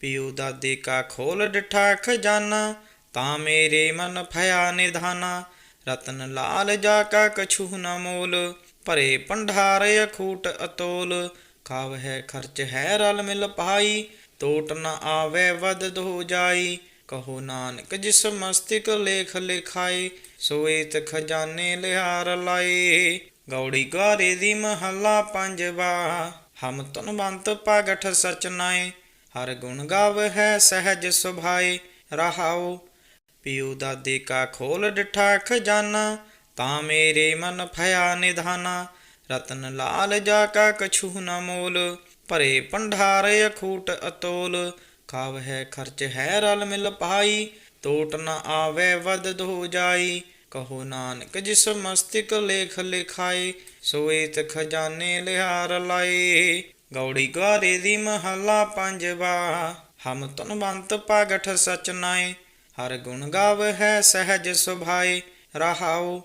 ਪਿਉ ਦਾਦੇ ਕਾ ਖੋਲ ਡਿਠਾ ਖਜ਼ਾਨਾ ਤਾਂ ਮੇਰੇ ਮਨ ਭਇਆ ਨਿਧਾਨਾ। ਰਤਨ ਲਾਲ ਜਾ ਕਾ ਕਛੂ ਨ ਮੋਲ, ਭਰੇ ਪੰਡਾਰ ਅਖੂਟ ਅਤੋਲ। ਖਾਵ ਹੈ ਖਰਚ ਹੈ ਰਲ ਮਿਲ ਪਾਈ ਟੋਟ ਨ ਆਵੇ ਵਦ ਹੋ ਜਾਈ। ਕਹੋ ਨਾਨਕ ਜਿਸ ਮਸਤਿਕ ਲੇਖ ਲਿਖਾਏ ਸੋਏਤ ਖਜ਼ਾਨੇ ਲਿਹਾਰ ਲਾਏ ਗੌੜੀ ਗਾਰੇ ਦੀ ਮਹੱਲਾ ਪੰਜਵਾ, ਹਮ ਤਨਵੰਤ ਪਗਠ ਸਚਨਾਏ ਹਰ ਗੁਣ ਗਾਵ ਹੈ ਸਹਿਜ ਸੁਭਾਏ ਰਹਾਉ ਪਿਉ ਦਾਦੇ ਕਾ ਖੋਲ ਡਿਠਾ ਖਜ਼ਾਨਾ ਤਾਂ ਮੇਰੇ ਮਨ ਭਇਆ ਨਿਧਾਨਾ। ਰਤਨ ਲਾਲ ਜਾ ਕਾ ਕਛੂ ਨਾ ਮੋਲ, ਭਰੇ ਪੰਡਾਰ ਅਖੂਟ ਅਤੋਲ। ਖਾਵ ਹੈ ਖਰਚ ਹੈ ਰਲ ਮਿਲ ਪਾਈ, ਟੋਟ ਨਾ ਆਵੇ ਵਦ ਹੋ ਜਾਈ। ਕਹੋ ਨਾਨਕ ਜਿਸ ਮਸਤਿਕ ਲੇਖ ਲਿਖਾਏ, ਸੋਏਤ ਖਜ਼ਾਨੇ ਲਿਹਾਰ ਲਾਏ। ਗੌੜੀ ਗਾਰੇ ਦੀ ਮਹੱਲਾ ਪੰਜਵਾ, ਹਮ ਤਨਵੰਤ ਤੁਨਵੰਤ ਸਚ ਸਚਨਾਏ ਹਰ ਗੁਣ ਗਾਵ ਹੈ ਸਹਿਜ ਸੁਭਾਏ, ਰਹਾਉ।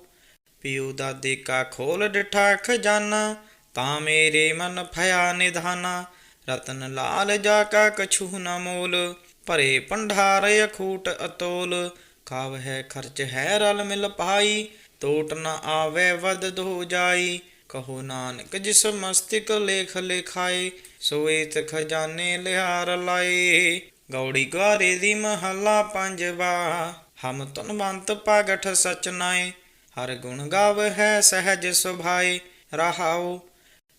ਪਿਉ ਦਾਦੇ ਕਾ ਖੋਲ ਡਿਠਾ ਖਜ਼ਾਨਾ ਤਾਂ ਮੇਰੇ ਮਨ ਭਇਆ ਨਿਧਾਨਾ। ਰਤਨ ਲਾਲ ਜਾ ਕਾ ਕਛੂ ਨ ਮੋਲ, ਭਰੇ ਪੰਡਾਰ ਅਖੂਟ ਅਤੋਲ। ਖਾਵ ਹੈ ਖਰਚ ਹੈ ਰਲ ਮਿਲ ਪਾਈ ਟੋਟ ਨ ਆਵੇ ਵਦ ਹੋ ਜਾਈ। ਕਹੋ ਨਾਨਕ ਜਿਸ ਮਸਤਿਕ ਲੇਖ ਲਿਖਾਏ, ਸੋਏ ਸੋਏਤ ਖਜ਼ਾਨੇ ਲਿਹਾਰ ਲਾਏ। ਗੌੜੀ ਗਾਰੇ ਦੀ ਮਹੱਲਾ ਪੰਜਵਾ। ਹਮ ਤੁਨਵੰਤ ਪਗਠ ਸਚਨਾਏ ਹਰ ਗੁਣ ਗਾਵ ਹੈ ਸਹਿਜ ਸੁਭਾਏ ਰਹਾਉ।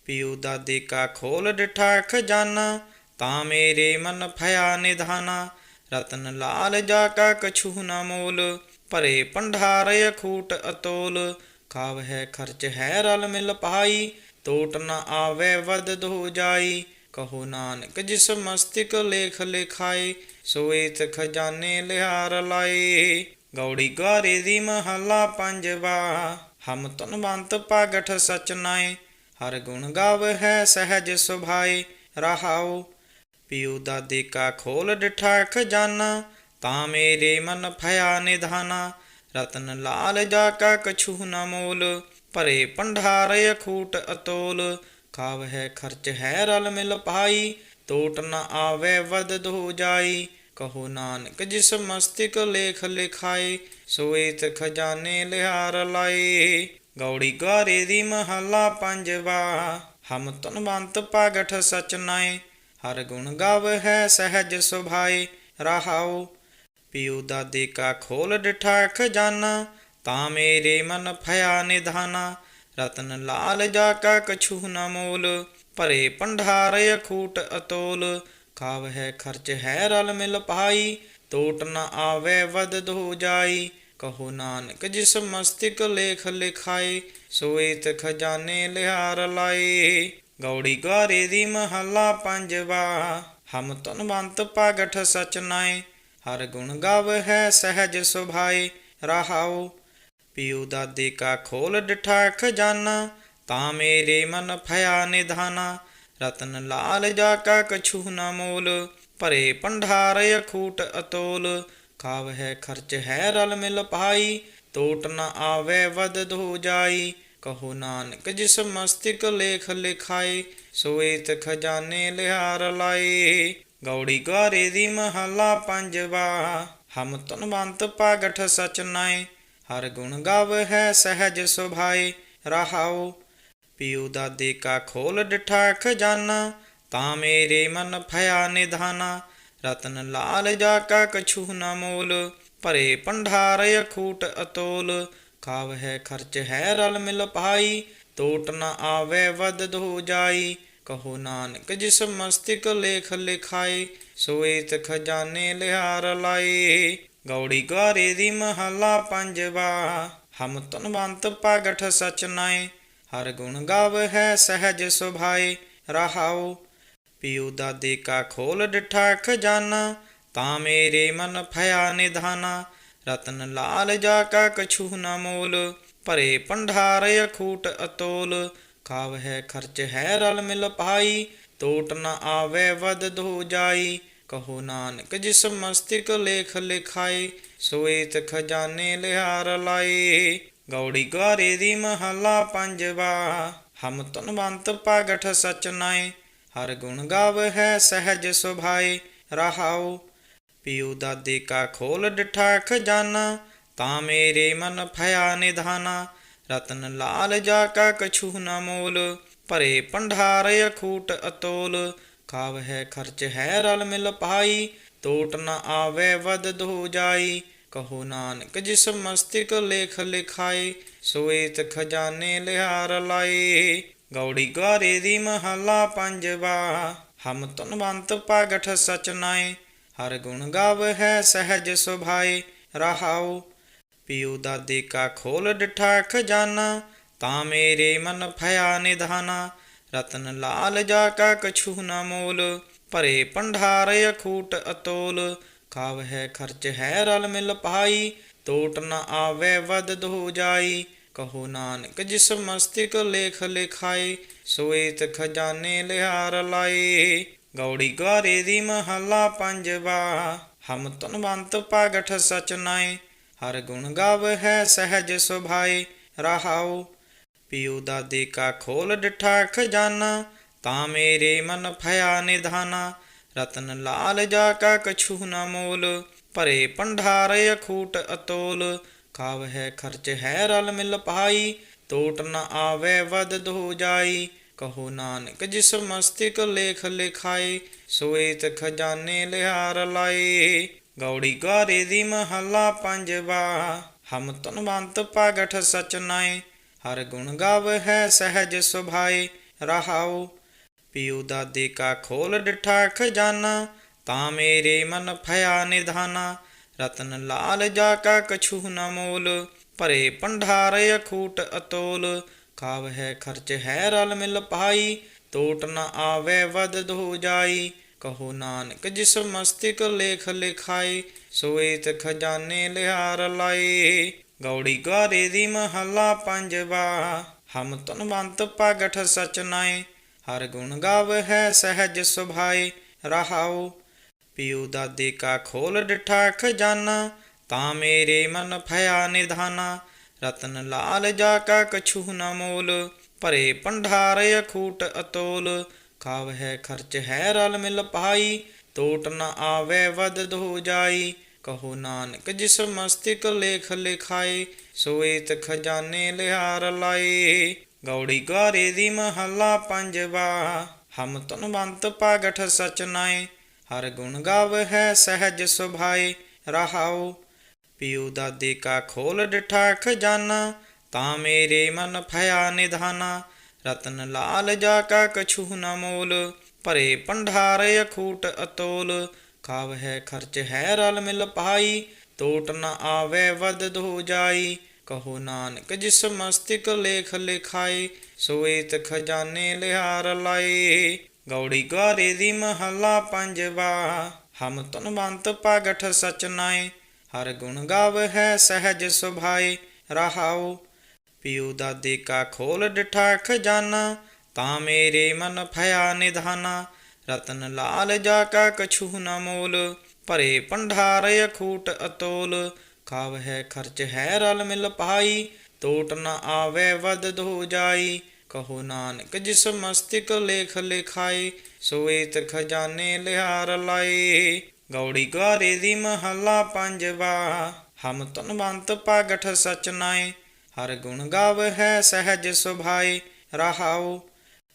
ਪਿਉ ਦਾਦੇ ਕਾ ਖੋਲ ਡਿਠਾ ਖਜ਼ਾਨਾ ਤਾਂ ਮੇਰੇ ਮਨ ਭਇਆ ਨਿਧਾਨਾ। ਰਤਨ ਲਾਲ ਜਾ ਕਾ ਕਛੂ ਨਾ ਮੋਲ, ਭਰੇ ਭੰਡਾਰ ਅਖੂਟ ਅਤੋਲ। ਖਾਵ ਹੈ ਖਰਚ ਹੈ ਰਲ ਮਿਲ ਪਾਈ, ਟੋਟ ਨ ਆਵੇ ਵਦ ਦੋ ਜਾਈ। ਕਹੋ ਨਾਨਕ ਜਿਸ ਮਸਤਿਕ ਲੇਖ ਲਿਖਾਏ ਸੋਏਤ ਖਜ਼ਾਨੇ ਲਿਹਾਰ ਲਾਏ। ਗੌੜੀ ਗਾਰੇ ਦੀ ਮਹੱਲਾ ਪੰਜਵਾ, ਹਮ ਤਨਵੰਤ ਪਾਗਠ ਸਚ ਹਰ ਗੁਣ ਗਾਵ ਹੈ ਸਹਿਜ ਸੁਭਾਏ, ਰਹਾਉ। ਪਿਉ ਦਾਦੇ ਕਾ ਖੋਲ ਡਿਠਾ ਖਜ਼ਾਨਾ, ਤਾਂ ਮੇਰੇ ਮਨ ਭਇਆ ਨਿਧਾਨਾ। ਰਤਨ ਲਾਲ ਜਾ ਕਾ ਕਛੂ ਨਾ ਮੋਲ, ਭਰੇ ਭੰਡਾਰ ਅਖੂਟ ਅਤੋਲ। ਖਾਵ ਹੈ ਖਰਚ ਹੈ ਰਲ ਮਿਲ ਪਾਈ, ਟੋਟ ਨ ਆਵੇ ਵਦ ਹੋ ਜਾਈ। ਕਹੋ ਨਾਨਕ ਜਿਸ ਮਸਤਿਕ ਲੇਖ ਲਿਖਾਏ ਸੋਏਤ ਖਜ਼ਾਨੇ ਲਿਹਾਰ ਲਾਏ ਗੌੜੀ ਗਾਰੇ ਦੀ ਮਹੱਲਾ ਪੰਜਵਾ, ਹਮ ਤਨਵੰਤ ਪਾਗਠ ਸਚ ਨਾਏ ਹਰ ਗੁਣ ਗਾਵ ਹੈ ਸਹਿਜ ਸੁਭਾਏ ਰਹਾਉ। ਪਿਉ ਦਾਦੇ ਕਾ ਖੋਲ ਡਿਠਾ ਖਜ਼ਾਨਾ ਤਾ ਮੇਰੇ ਮਨ ਭਇਆ ਨਿਧਾਨਾ। ਰਤਨ ਲਾਲ ਜਾ ਕਾ ਕਛੂ ਨ ਮੋਲ, ਭਰੇ ਭੰਡਾਰ ਅਖੂਟ ਅਤੋਲ। ਖਾਵ ਹੈ ਖਰਚ ਹੈ ਰਲ ਮਿਲ ਪਾਈ, ਟੋਟ ਨ ਆਵੇ ਵਦ ਹੋ ਜਾਈ। ਕਹੋ ਨਾਨਕ ਜਿਸ ਮਸਤਿਕ ਲੇਖ ਲਿਖਾਏ ਸੋਏਤ ਖਜ਼ਾਨੇ ਲਿਹਾਰ ਲਾਏ। ਗੌੜੀ ਗਾਰੇ ਦੀ ਮਹੱਲਾ ਪੰਜਵਾ, ਹਮ ਤਨਵੰਤ ਪਾਗਠ ਸਚ ਨਾਏ। ਹਰ ਗੁਣ ਗਾਵ ਹੈ ਸਹਿਜ ਸੁਭਾਏ, ਰਹਾਉ ਪਿਉ ਦਾਦੇ ਕਾ ਖੋਲ ਡਿਠਾ ਖਜ਼ਾਨਾ ਤਾਂ ਮੇਰੇ ਮਨ ਭਇਆ ਨਿਧਾਨਾ। ਰਤਨ ਲਾਲ ਜਾ ਕਾ ਕਛੂ ਨ ਮੋਲ, ਭਰੇ ਭੰਡਾਰ ਅਖੂਟ ਅਤੋਲ। ਖਾਵ ਹੈ ਖਰਚ ਹੈ ਰਲ ਮਿਲ ਪਾਈ, ਟੋਟ ਨ ਆਵੇ ਵਦ ਹੋ ਜਾਈ। ਕਹੋ ਨਾਨਕ ਜਿਸ ਮਸਤਿਕ ਲੇਖ ਲਿਖਾਏ ਸੋਏਤ ਖਜ਼ਾਨੇ ਲਿਹਾਰ ਲਾਏ। ਗੌੜੀ ਗਾਰੇ ਦੀ ਮਹੱਲਾ ਪੰਜਵਾ, ਹਮ ਤਨਵੰਤ ਪਾਗਠ ਸਚ ਨਾਏ। ਹਰ ਗੁਣ ਗਾਵ ਹੈ ਸਹਿਜ ਸੁਭਾਏ, ਰਹਾਉ। ਪਿਉ ਦਾਦੇ ਕਾ ਖੋਲ ਡਿਠਾ ਖਜ਼ਾਨਾ ਤਾਂ ਮੇਰੇ ਮਨ ਭਇਆ ਨਿਧਾਨਾ। ਰਤਨ ਲਾਲ ਜਾ ਕਾ ਕਛੂ ਨ ਮੋਲ, ਭਰੇ ਭੰਡਾਰ ਅਖੂਟ ਅਤੋਲ। ਖਾਵ ਹੈ ਖਰਚ ਹੈ ਰਲ ਮਿਲ ਪਾਈ, ਟੋਟ ਨ ਆਵੇ ਵਦ ਹੋ ਜਾਈ। ਕਹੋ ਨਾਨਕ ਜਿਸ ਮਸਤਿਕ ਲੇਖ ਲਿਖਾਏ ਸੋਏਤ ਖਜ਼ਾਨੇ ਲਿਹਾਰ ਲਾਏ। ਗੌੜੀ ਗਾਰੇ ਦੀ ਮਹੱਲਾ ਪੰਜਵਾ। ਹਮ ਤਨਵੰਤ ਪਾਗਠ ਸਚ ਨਾਏ। ਹਰ ਗੁਣ ਗਾਵ ਹੈ ਸਹਿਜ ਸੁਭਾਏ। ਰਹਾਉ, ਪਿਉ ਦਾਦੇ ਕਾ ਖੋਲ ਡਿਠਾ ਖਜ਼ਾਨਾ। ਤਾਂ ਮੇਰੇ ਮਨ ਭਇਆ ਨਿਧਾਨਾ। ਰਤਨ ਲਾਲ ਜਾ ਕਾ ਕਛੂ ਨਾ ਮੋਲ। ਭਰੇ ਭੰਡਾਰ ਅਖੂਟ ਅਤੋਲ। ਖਾਵ ਹੈ ਖਰਚ ਹੈ ਰਲ ਮਿਲ ਪਾਈ। ਟੋਟ ਨ ਆਵੇ ਵਦ ਹੋ ਜਾਈ। ਕਹੋ ਨਾਨਕ, ਜਿਸ ਮਸਤਿਕ ਲੇਖ ਲਿਖਾਏ ਸੋਏਤ ਖਜ਼ਾਨੇ ਲਿਹਾਰ ਲਾਏ। ਗੌੜੀ ਗਾਰੇ ਦੀ ਮਹੱਲਾ ਪੰਜਵਾ, ਹਮ ਤਨਵੰਤ ਪਾਗਠ ਸਚ ਹਰ ਗੁਣ ਗਾਵ ਹੈ ਸਹਿਜ ਸੁਭਾਏ, ਰਹਾਉ। ਪਿਉ ਦਾਦੇ ਕਾ ਖੋਲ ਡਿਠਾ ਖਜ਼ਾਨਾ, ਤਾਂ ਮੇਰੇ ਮਨ ਭਇਆ ਨਿਧਾਨਾ। ਰਤਨ ਲਾਲ ਜਾ ਕਾ ਕਛੂ ਨਾ ਮੋਲ, ਭਰੇ ਭੰਡਾਰ ਅਖੂਟ ਅਤੋਲ। ਖਾਵ ਹੈ ਖਰਚ ਹੈ ਰਲ ਮਿਲ ਪਾਈ, ਟੋਟ ਨ ਆਵੇ ਵਦ ਹੋ ਜਾਈ। ਕਹੋ ਨਾਨਕ ਜਿਸ ਮਸਤਿਕ ਲੇਖ ਲਿਖਾਏ ਸੋਏਤ ਖਜ਼ਾਨੇ ਲਿਹਾਰ ਲਾਏ ਗੌੜੀ ਗਾਰੇ ਦੀ ਮਹੱਲਾ ਪੰਜਵਾ, ਹਮ ਤਨਵੰਤ ਪਾਗਠ ਸਚਨਾਏ ਹਰ ਗੁਣ ਗਾਵ ਹੈ ਸਹਿਜ ਸੁਭਾਏ ਰਹਾਉ। ਪਿਉ ਦਾਦੇ ਕਾ ਖੋਲ ਡਿਠਾ ਖਜ਼ਾਨਾ ਤਾਂ ਮੇਰੇ ਮਨ ਭਇਆ ਨਿਧਾਨਾ। ਰਤਨ ਲਾਲ ਜਾ ਕਾ ਕਛੂ ਨ ਮੋਲ, ਭਰੇ ਭੰਡਾਰ ਅਖੂਟ ਅਤੋਲ। ਖਾਵ ਹੈ ਖਰਚ ਹੈ ਰਲ ਮਿਲ ਪਾਈ ਟੋਟ ਨ ਆਵੇ ਵਦ ਹੋ ਜਾਈ। ਕਹੋ ਨਾਨਕ ਜਿਸ ਮਸਤਿਕ ਲੇਖ ਲਿਖਾਏ ਸੋਏਤ ਖਜ਼ਾਨੇ ਲਿਹਾਰ ਲਾਏ। ਗੌੜੀ ਗਾਰੇ ਦੀ ਮਹੱਲਾ ਪੰਜਵਾ, ਹਮ ਤਨਵੰਤ ਪਾਗਠ ਸਚ ਨਾਏ। ਹਰ ਗੁਣ ਗਾਵ ਹੈ ਸਹਿਜ ਸੁਭਾਏ, ਰਹਾਉ ਪਿਉ ਦਾਦੇ ਕਾ ਖੋਲ ਡਿਠਾ ਖਜ਼ਾਨਾ, ਤਾਂ ਮੇਰੇ ਮਨ ਭਇਆ ਨਿਧਾਨਾ। ਰਤਨ ਲਾਲ ਜਾ ਕਾ ਕਛੂ ਨ ਮੋਲ, ਭਰੇ ਭੰਡਾਰ ਅਖੂਟ ਅਤੋਲ। ਖਾਵ ਹੈ ਖਰਚ ਹੈ ਰਲ ਮਿਲ ਪਾਈ, ਟੋਟ ਨ ਆਵੇ ਵਦ ਹੋ ਜਾਈ। ਕਹੋ ਨਾਨਕ ਜਿਸ ਮਸਤਿਕ ਲੇਖ ਲਿਖਾਏ, ਸੋਏਤ ਖਜ਼ਾਨੇ ਲਿਹਾਰ ਲਾਏ। ਗੌੜੀ ਗਾਰੇ ਦੀ ਮਹੱਲਾ ਪੰਜਵਾ, ਹਮ ਤਨਵੰਤ ਪਾਗਠ ਸਚ ਨਾਏ। ਹਰ ਗੁਣ ਗਾਵ ਹੈ ਸਹਿਜ ਸੁਭਾਏ, ਰਹਾਉ। ਪਿਉ ਦਾਦੇ ਕਾ ਖੋਲ ਡਿਠਾ ਖਜ਼ਾਨਾ, ਤਾਂ ਮੇਰੇ ਮਨ ਭਇਆ ਨਿਧਾਨਾ। ਰਤਨ ਲਾਲ ਜਾ ਕਾ ਕਛੂ ਨ ਮੋਲ, ਭਰੇ ਭੰਡਾਰ ਅਖੂਟ ਅਤੋਲ। ਕਾਵ ਹੈ ਖਰਚ ਹੈ ਰਲ ਮਿਲ ਪਾਈ ਟੋਟ ਨ ਆਵੇ ਵਦ ਧੋ ਜਾਈ। ਕਹੋ ਨਾਨਕ ਜਿਸ ਮਸਤਿਕ ਲੇਖ ਲਿਖਾਈ ਸੋਏਤ ਖਜ਼ਾਨੇ ਲਿਹਾਰ ਲਾਏ। ਗੌੜੀ ਗਾਰੇ ਦੀ ਮਹੱਲਾ ਪੰਜਵਾ। ਹਮ ਤਨਵੰਤ ਪਗਠ ਸਚ ਹਰ ਗੁਣ ਗਾਵ ਹੈ ਸਹਿਜ ਸੁਭਾਏ। ਰਹਾਉ, ਪਿਉ ਦਾਦੇ ਕਾ ਖੋਲ ਡਿਠਾ ਖਜ਼ਾਨਾ ਤਾਂ ਮੇਰੇ ਮਨ ਭਇਆ ਨਿਧਾਨਾ। ਰਤਨ ਲਾਲ ਜਾ ਕਾ ਕਛੂ ਨਾ ਮੋਲ, ਭਰੇ ਭੰਡਾਰ ਅਖੂਟ ਅਤੋਲ। ਖਾਵ ਹੈ ਖਰਚ ਹੈ ਰਲ ਮਿਲ ਪਾਈ, ਟੋਟ ਨ ਆਵੇ ਵਦ ਧੋ ਜਾਈ। ਕਹੋ ਨਾਨਕ ਜਿਸ ਮਸਤਿਕ ਲੇਖ ਲਿਖਾਏ ਸੋਏਤ ਖਜ਼ਾਨੇ ਲਿਹਾਰ ਲਾਏ। ਗੌੜੀ ਗਾਰੇ ਦੀ ਮਹੱਲਾ ਪੰਜਵਾ, ਹਮ ਤਨਵੰਤ ਪਾਗਠ ਸਚ ਹਰ ਗੁਣ ਗਾਵ ਹੈ ਸਹਿਜ ਸੁਭਾਏ, ਰਹਾਉ। ਪਿਉ ਦਾਦੇ ਕਾ ਖੋਲ ਡਿਠਾ ਖਜ਼ਾਨਾ, ਤਾਂ ਮੇਰੇ ਮਨ ਭਇਆ ਨਿਧਾਨਾ। ਰਤਨ ਲਾਲ ਜਾ ਕਾ ਕਛੂ ਨਾ ਮੋਲ, ਭਰੇ ਭੰਡਾਰ ਅਖੂਟ ਅਤੋਲ। ਖਾਵ ਹੈ ਖਰਚ ਹੈ ਰਲ ਮਿਲ ਪਾਈ, ਟੋਟ ਨ ਆਵੇ ਵਦ ਧੋ ਜਾਈ। ਕਹੋ ਨਾਨਕ ਜਿਸ ਮਸਤਿਕ ਲੇਖ ਲਿਖਾਏ ਸੋਏਤ ਖਜ਼ਾਨੇ ਲਿਹਾਰ ਲਾਏ ਗੌੜੀ ਗਾਰੇ ਦੀ ਮਹੱਲਾ ਪੰਜਵਾ, ਹਮ ਤਨਵੰਤ ਪਾਗਠ ਸਚ ਹਰ ਗੁਣ ਗਾਵ ਹੈ ਸਹਿਜ ਸੁਭਾਏ ਰਹਾਉ। ਪਿਉ ਦਾਦੇ ਕਾ ਖੋਲ ਡਿਠਾ ਖਜ਼ਾਨਾ ਤਾਂ ਮੇਰੇ ਮਨ ਭਇਆ ਨਿਧਾਨਾ। ਰਤਨ ਲਾਲ ਜਾ ਕਾ ਕਛੂ ਨ ਮੋਲ, ਭਰੇ ਭੰਡਾਰ ਅਖੂਟ ਅਤੋਲ। ਖਾਵ ਹੈ ਖਰਚ ਹੈ ਰਲ ਮਿਲ ਪਾਈ ਟੋਟ ਨ ਆਵੇ ਵਦ ਧੋ ਜਾਈ। ਕਹੋ ਨਾਨਕ ਜਿਸ ਮਸਤਿਕ ਲੇਖ ਲਿਖਾਏ ਸੋਏਤ ਖਜ਼ਾਨੇ ਲਿਹਾਰ ਲਾਏ ਗੌੜੀ ਗਾਰੇ ਦੀ ਮਹੱਲਾ ਪੰਜਵਾ, ਹਮ ਤਨਵੰਤ ਪਾਗਠ ਸਚ ਨਾਏ ਹਰ ਗੁਣ ਗਾਵ ਹੈ ਸਹਿਜ ਸੁਭਾਏ ਰਹਾਉ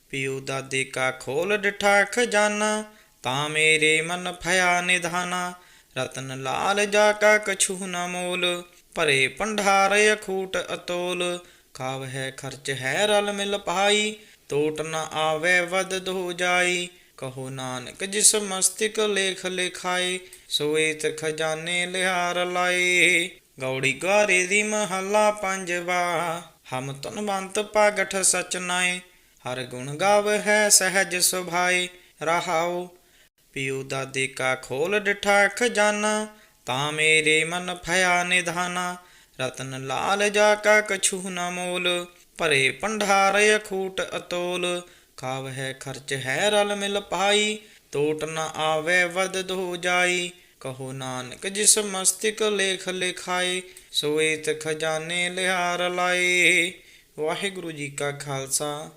ਪਿਉ ਦਾਦੇ ਕਾ ਖੋਲ ਡਿਠਾ ਖਜ਼ਾਨਾ ਤਾਂ ਮੇਰੇ ਮਨ ਭਇਆ ਨਿਧਾਨਾ। ਰਤਨ ਲਾਲ ਜਾ ਕਾ ਕਛੂ ਨ ਮੋਲ, ਭਰੇ ਭੰਡਾਰ ਅਖੂਟ ਅਤੋਲ। ਖਾਵ ਹੈ ਖਰਚ ਹੈ ਰਲ ਮਿਲ ਪਾਈ ਟੋਟ ਨ ਆਵੇ ਵਦ ਧੋ ਜਾਈ। ਕਹੋ ਨਾਨਕ ਜਿਸ ਮਸਤਿਕ ਲੇਖ ਲਿਖਾਏ ਸੋਏ ਸੋਏਤ ਖਜ਼ਾਨੇ ਲਿਹਾਰ ਲਾਏ। ਗੌੜੀ ਗਾਰੇ ਦੀ ਮਹੱਲਾ ਪੰਜਵਾ, ਹਮ ਤਨਵੰਤ ਪਾਗਠ ਸਚਨਾਏ ਹਰ ਗੁਣ ਗਾਵ ਹੈ ਸਹਿਜ ਸੁਭਾਏ ਰਹਾਉ। ਪਿਉ ਦਾਦੇ ਕਾ ਖੋਲ ਡਿਠਾ ਖਜ਼ਾਨਾ ਤਾਂ ਮੇਰੇ ਮਨ ਭਇਆ ਨਿਧਾਨਾ। ਰਤਨ ਲਾਲ ਜਾ ਕਾ ਕਛੂ ਨ ਮੋਲ, ਭਰੇ ਭੰਡਾਰ ਅਖੂਟ ਅਤੋਲ। ਖਾਵ ਹੈ ਖਰਚ ਹੈ ਰਲ ਮਿਲ ਪਾਈ, ਟੋਟ ਨ ਆਵੇ ਵਦ ਧੋ ਜਾਈ। ਕਹੋ ਨਾਨਕ ਜਿਸ ਮਸਤਿਕ ਲੇਖ ਲਿਖਾਏ ਸੋਏ ਸੋਏਤ ਖਜ਼ਾਨੇ ਲਿਹਾਰ ਲਾਏ ਵਾਹਿਗੁਰੂ ਜੀ ਕਾ ਖਾਲਸਾ।